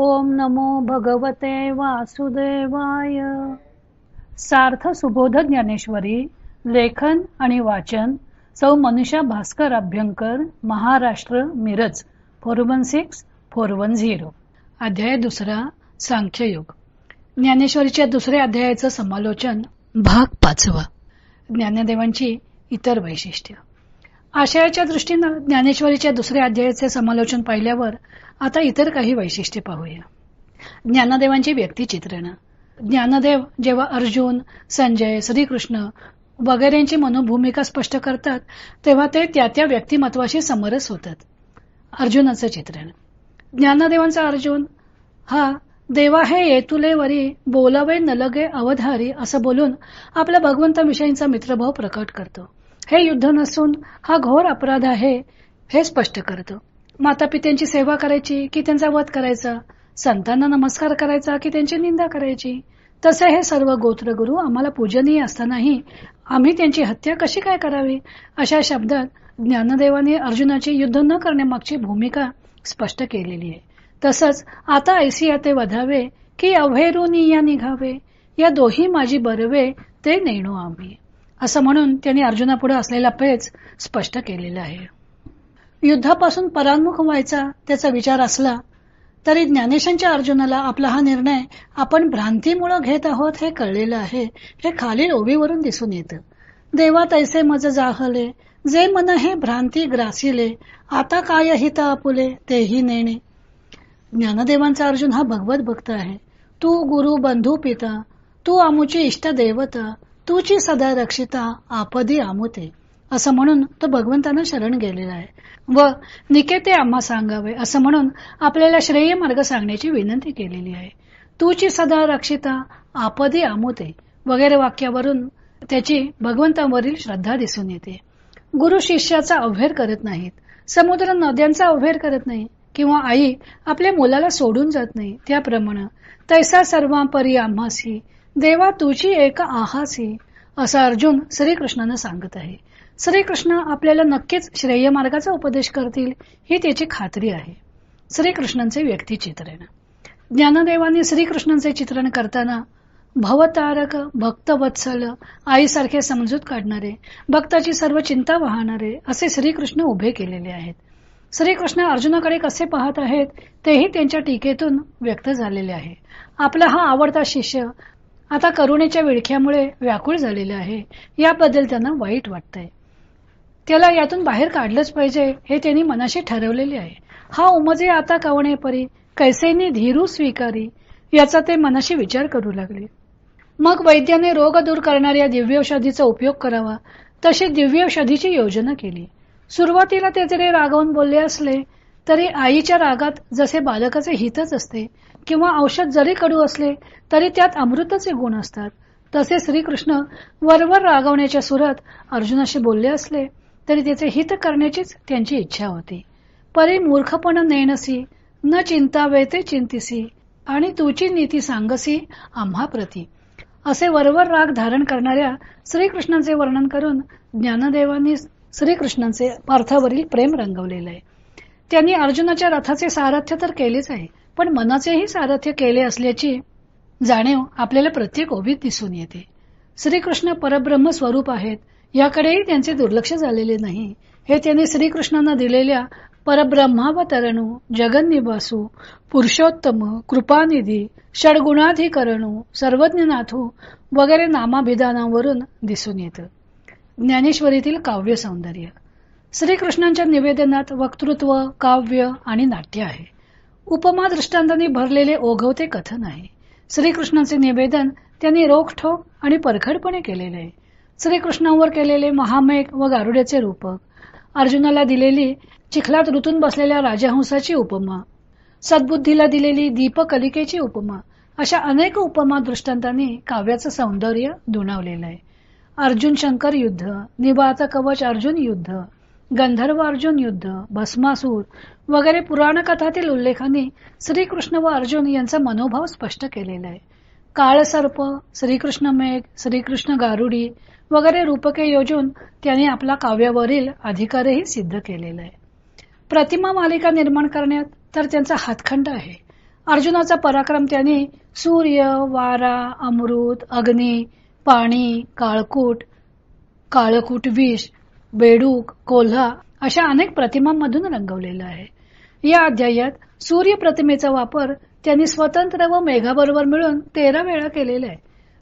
ओम नमो भगवते वासुदेवाय. सार्थ सुबोध ज्ञानेश्वरी लेखन आणि वाचन सौ Manisha Bhaskar Abhyankar Maharashtra Miraj four one six four one zero. अध्याय दुसरा सांख्ययोग. ज्ञानेश्वरीच्या दुसऱ्या अध्यायाचं समालोचन भाग पाचवा. ज्ञानदेवांची इतर वैशिष्ट्य. आशयाच्या दृष्टीनं ज्ञानेश्वरीच्या दुसऱ्या अध्यायाचे समालोचन पाहिल्यावर आता इतर काही वैशिष्ट्ये पाहूया. ज्ञानदेवांची व्यक्तिचित्रण. ज्ञानदेव जेव्हा अर्जुन संजय श्रीकृष्ण वगैरेंची मनोभूमिका स्पष्ट करतात तेव्हा ते त्या त्या व्यक्तिमत्वाशी समरस होतात. अर्जुनाचं चित्रण. ज्ञानदेवांचा अर्जुन हा देवा हे येतुले वरी बोलावे नलगे अवधारी असं बोलून आपल्या भगवंताविषयींचा मित्रभाव प्रकट करतो. हे युद्ध नसून हा घोर अपराध आहे हे स्पष्ट करतो. माता पित्यांची सेवा करायची की त्यांचा वध करायचा? संतांना नमस्कार करायचा की त्यांची निंदा करायची? तसे हे सर्व गोत्रगुरु आम्हाला पूजनीय असतानाही आम्ही त्यांची हत्या कशी काय करावी? अशा शब्दात ज्ञानदेवाने अर्जुनाची युद्ध न करण्यामागची भूमिका स्पष्ट केलेली आहे. तसंच आता ऐसिया ते वधावे की अभेरुनिया निघावे? या दोही माझी बरवे ते नेणू आम्ही. असं म्हणून त्यांनी अर्जुनापुढे असलेला पेच स्पष्ट केलेला आहे. युद्धापासून परान्मुख व्हायचा त्याचा विचार असला तरी ज्ञानेशांच्या अर्जुनाला आपला हा निर्णय आपण भ्रांतीमुळे घेत आहोत हे कळलेलं आहे हे खालील ओवीवरून दिसून येतं. देवा तैसे मज जाहले जे मन हे भ्रांती ग्रासिले आता काय हित आपुले तेही नेणे. ज्ञानदेवांचा अर्जुन हा भगवत भक्त आहे. तू गुरु बंधू पिता तू आमुची इष्ट देवता तूची सदा रक्षिता आपदी आमुते. असं म्हणून तो भगवंतांना शरण गेलेला आहे. व निकेते आम्हा सांगावे असं म्हणून आपल्याला श्रेय मार्ग सांगण्याची विनंती केलेली आहे. तूची सदा रक्षिता आपदी आमुते वगैरे वाक्यावरून त्याची भगवंतांवरील श्रद्धा दिसून येते. गुरु शिष्याचा अवहेर करत नाहीत. समुद्र नद्यांचा अवहेर करत नाही किंवा आई आपल्या मुलाला सोडून जात नाही त्याप्रमाणे तैसा सर्वांपरी आम्हासी देवा तुझी एक आहासी असं अर्जुन श्रीकृष्णानं सांगत आहे. श्रीकृष्ण आपल्याला नक्कीच श्रेय मार्गाचा उपदेश करतील ही त्याची खात्री आहे. श्रीकृष्णांचे व्यक्तिचित्रण ज्ञानदेवाने श्रीकृष्णांचे चित्रण करताना भवतारक भक्तवत्सल आईसारखे समजूत काढणारे भक्ताची सर्व चिंता वाहणारे असे श्रीकृष्ण उभे केलेले आहेत. श्रीकृष्ण अर्जुनाकडे कसे पाहत आहेत तेही त्यांच्या टीकेतून व्यक्त झालेले आहे. आपला हा आवडता शिष्य आता करुणेच्या विळख्यामुळे व्याकुळ झालेलं आहे. याबद्दल त्यांना वाईट वाटतंय. त्याला यातून बाहेर काढलंच पाहिजे हे त्यांनी मनाशी ठरवलेले आहे. हा उमजे आता कवणे परी कैसेनी धीरू स्वीकारी? याचा ते मनाशी विचार करू लागले. मग वैद्याने रोग दूर करणाऱ्या दिव्यौषधीचा उपयोग करावा तशी दिव्यौषधीची योजना केली. सुरुवातीला ते जरी रागवून बोलले असले तरी आईच्या रागात जसे बालकाचे हितच असते किंवा औषध जरी कडू असले तरी त्यात अमृताचे गुण असतात. तसे श्रीकृष्ण वरवर रागवण्याच्या सुरात अर्जुनाशी बोलले असले तरी त्याचे हित करण्याचीच त्यांची इच्छा होती. परी मूर्खपणा नेणसी न चिंता वेते चिंतिसी आणि तुची नीती सांगसी आम्हा प्रती. असे वरवर राग धारण करणाऱ्या श्रीकृष्णांचे वर्णन करून ज्ञानदेवांनी श्रीकृष्णांचे पार्थावरील प्रेम रंगवलेले आहे. त्यांनी अर्जुनाच्या रथाचे सारथ्य तर केलेच आहे पण मनाचेही सारथ्य केले असल्याची जाणीव आपल्याला प्रत्येक ओबीत दिसून येते. श्रीकृष्ण परब्रह्म स्वरूप आहेत याकडेही त्यांचे दुर्लक्ष झालेले नाही. हे त्यांनी श्रीकृष्णांना दिलेल्या परब्रह्मावतरणू जगन्निवासू पुरुषोत्तम कृपानिधी षडगुणाधिकरणू सर्वज्ञनाथू वगैरे नामाभिधानावरून दिसून येतं. ज्ञानेश्वरीतील काव्य सौंदर्य. श्रीकृष्णांच्या निवेदनात वक्तृत्व काव्य आणि नाट्य आहे. उपमा दृष्टांतांनी भरलेले ओघवते कथन आहे. श्रीकृष्णांचे निवेदन त्यांनी रोखठोक आणि परखडपणे केलेले आहे. श्रीकृष्णांवर केलेले महामेघ व गारुड्याचे रूपक अर्जुनाला दिलेली चिखलात ऋतून बसलेल्या राजहंसाची उपमा सद्बुद्धीला दिलेली दीपकलिकेची उपमा अशा अनेक उपमा दृष्टांतांनी काव्याचं सौंदर्य दुणावलेलं आहे. अर्जुन शंकर युद्ध निबाचा कवच अर्जुन युद्ध गंधर्व अर्जुन युद्ध भस्मासूर वगैरे पुराण कथातील उल्लेखाने श्रीकृष्ण व अर्जुन यांचा मनोभाव स्पष्ट केलेला आहे. काळसर्प श्रीकृष्ण मेघ श्रीकृष्ण गारुडी वगैरे रूपके योजून त्यांनी आपला काव्यावरील अधिकारही सिद्ध केलेला आहे. प्रतिमा मालिका निर्माण करण्यात तर त्यांचा हातखंड आहे. अर्जुनाचा पराक्रम त्यांनी सूर्य वारा अमृत अग्नी पाणी काळकूट काळकूट विष बेडूक कोल्हा अशा अनेक प्रतिमांमधून रंगवलेलं आहे. या अध्यायात सूर्य प्रतिमेचा वापर त्यांनी स्वतंत्र व मेघाबरोबर मिळून तेरा वेळा केलेला आहे.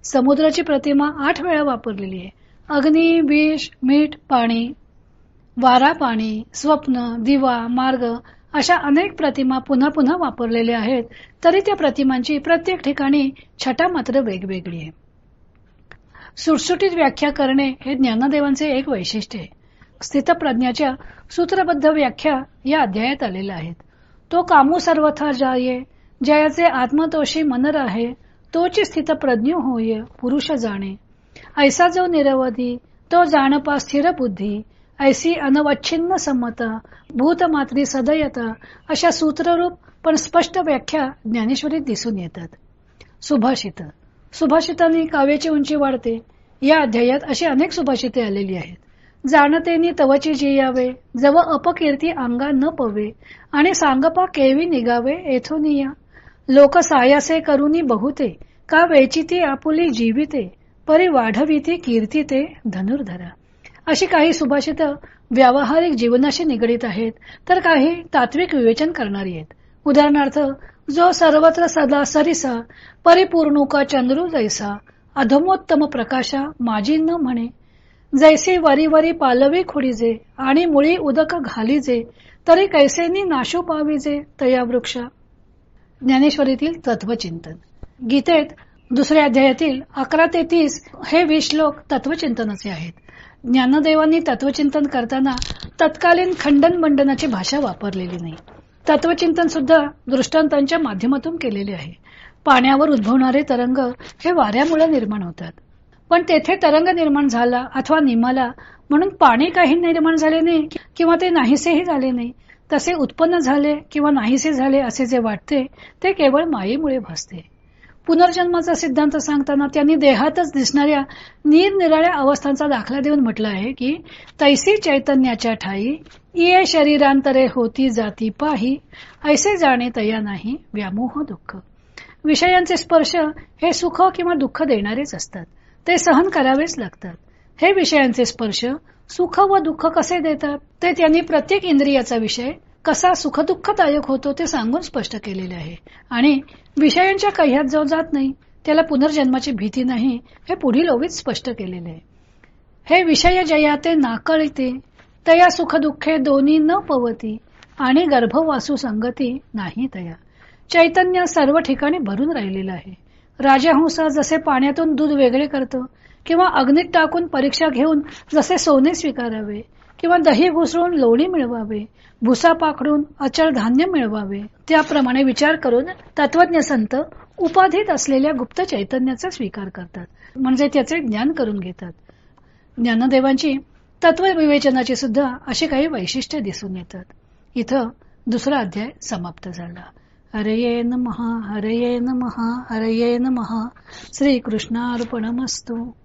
समुद्राची प्रतिमा आठ वेळा वापरलेली आहे. अग्नी विष मीठ पाणी वारा पाणी स्वप्न दिवा मार्ग अशा अनेक प्रतिमा पुन्हा पुन्हा वापरलेल्या आहेत. तरी त्या प्रतिमांची प्रत्येक ठिकाणी छटा मात्र वेगवेगळी आहे. सुटसुटीत व्याख्या करणे हे ज्ञानदेवांचे एक वैशिष्ट्य आहे. स्थितप्रज्ञाच्या सूत्रबद्ध व्याख्या या अध्यायात आलेल्या आहेत. तो कामू सर्वथा जाये जयाचे आत्मतोषी मनर आहे तोची स्थितप्रज्ञ होय पुरुष जाणे. ऐसा जो निरवधी तो जाणपा स्थिर बुद्धी ऐसी अनवच्छिन्न समता भूतमात्री सदयता अशा सूत्ररूप पण स्पष्ट व्याख्या ज्ञानेश्वरीत दिसून येतात. सुभाषित सुभाषितांनी काव्याची उंची वाढते. या अध्यायात अशी अनेक सुभाषिते आलेली आहेत. जाणतेनी तवची जियावे जव अपकीर्ती अंगा न पवे आणि सांगपा केवी निघावे येथोनिया लोक सायासे करुनी बहुते का वेचिती आपुली जीविते परी वाढविती कीर्ती ते धनुर्धरा. अशी काही सुभाषित व्यावहारिक जीवनाशी निगडीत आहेत तर काही तात्विक विवेचन करणारी आहेत. उदाहरणार्थ जो सर्वत्र सदा सरिसा परिपूर्णुका चंद्रू जैसा अधमोत्तम प्रकाशा माझी न म्हणे जैसे वरी वरी पालवी खुडीजे आणि मुळी उदक घालीजे तरी कैसेनी नाशू पाविजे तया वृक्ष. ज्ञानेश्वरीतील तत्वचिंतन. गीतेत दुसऱ्या अध्यायातील अकरा ते तीस हे वीस श्लोक तत्वचिंतनाचे आहेत. ज्ञानदेवांनी तत्वचिंतन करताना तत्कालीन खंडन मंडनाची भाषा वापरलेली नाही. तत्वचिंतन सुद्धा दृष्टांतांच्या माध्यमातून केलेले आहे. पाण्यावर उद्भवणारे तरंग हे वाऱ्यामुळे निर्माण होतात. पण तेथे तरंग निर्माण झाला अथवा निमाला म्हणून पाणी काही निर्माण झाले नाही किंवा ते नाहीसेही झाले नाही. तसे उत्पन्न झाले किंवा नाहीसे झाले असे जे वाटते ते केवळ मायेमुळे भासते. पुनर्जन्माचा सिद्धांत सांगताना त्यांनी देहातच दिसणाऱ्या निरनिराळ्या अवस्थांचा दाखला देऊन म्हटलं आहे की तैसी चैतन्याच्या ठाई ये शरीरांतरे होती जाती पाही ऐसे जाणे तया नाही व्यामोह दुःख. विषयांचे स्पर्श हे सुख किंवा दुःख देणारेच असतात. ते सहन करावेच लागतात. हे विषयांचे स्पर्श सुख व दुःख कसे देतात ते त्यांनी प्रत्येक इंद्रियाचा विषय कसा सुखदुःखदायक होतो ते सांगून स्पष्ट केलेले आहे. आणि विषयांच्या कह्यात जो जात नाही त्याला पुनर्जन्माची भीती नाही हे पुढील ओवीत स्पष्ट केलेले आहे. हे विषय जयाते नाकळते तया सुखदुःखे दोन्ही न पवती आणि गर्भवासू संगती नाही तया. चैतन्य सर्व ठिकाणी भरून राहिलेलं आहे. राजहंसा जसे पाण्यातून दूध वेगळे करतो किंवा अग्नीत टाकून परीक्षा घेऊन जसे सोने स्वीकारावे किंवा दही घुसळून लोणी मिळवावे भुसा पाखडून अचल धान्य मिळवावे त्याप्रमाणे विचार करून तत्वज्ञ संत उपाधीत असलेल्या गुप्त चैतन्याचा स्वीकार करतात. म्हणजे त्याचे ज्ञान करून घेतात. ज्ञानदेवांची तत्वविवेचनाची सुद्धा अशी काही वैशिष्ट्ये दिसून येतात. इथं दुसरा अध्याय समाप्त झाला. हरये नमः हरये नमः हरये नमः। श्रीकृष्णार्पणमस्तु।